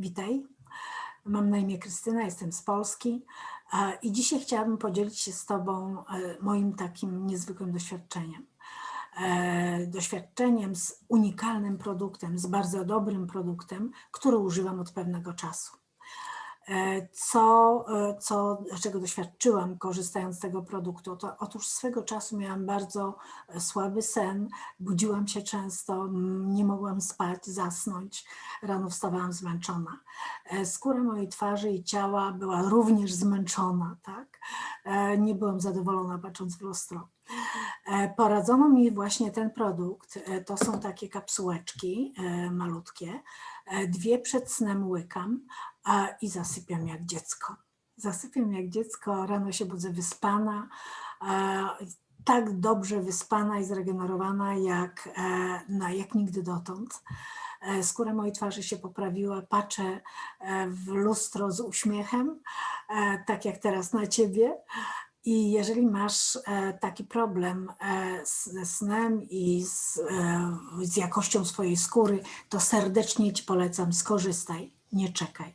Witaj. Mam na imię Krystyna, jestem z Polski e, i dzisiaj chciałabym podzielić się z Tobą e, moim takim niezwykłym doświadczeniem. E, Doświadczeniem z unikalnym produktem, z bardzo dobrym produktem, który używam od pewnego czasu. E, Co, e, co, czego doświadczyłam korzystając z tego produktu? To, otóż swego czasu miałam bardzo e, słaby sen, budziłam się często, nie mogłam spać, zasnąć, rano wstawałam zmęczona. Skóra mojej twarzy i ciała była również zmęczona, tak? Nie byłam zadowolona patrząc w lustro. Poradzono mi właśnie ten produkt. To są takie kapsułeczki malutkie. Dwie przed snem łykam a, i zasypiam jak dziecko. Zasypiam jak dziecko, rano się budzę wyspana, e, tak dobrze wyspana i zregenerowana jak, e, na, jak nigdy dotąd. E, Skóra mojej twarzy się poprawiła, patrzę e, w lustro z uśmiechem, tak jak teraz na ciebie. I jeżeli masz taki problem ze snem i z, z jakością swojej skóry, to serdecznie Ci polecam, skorzystaj, nie czekaj.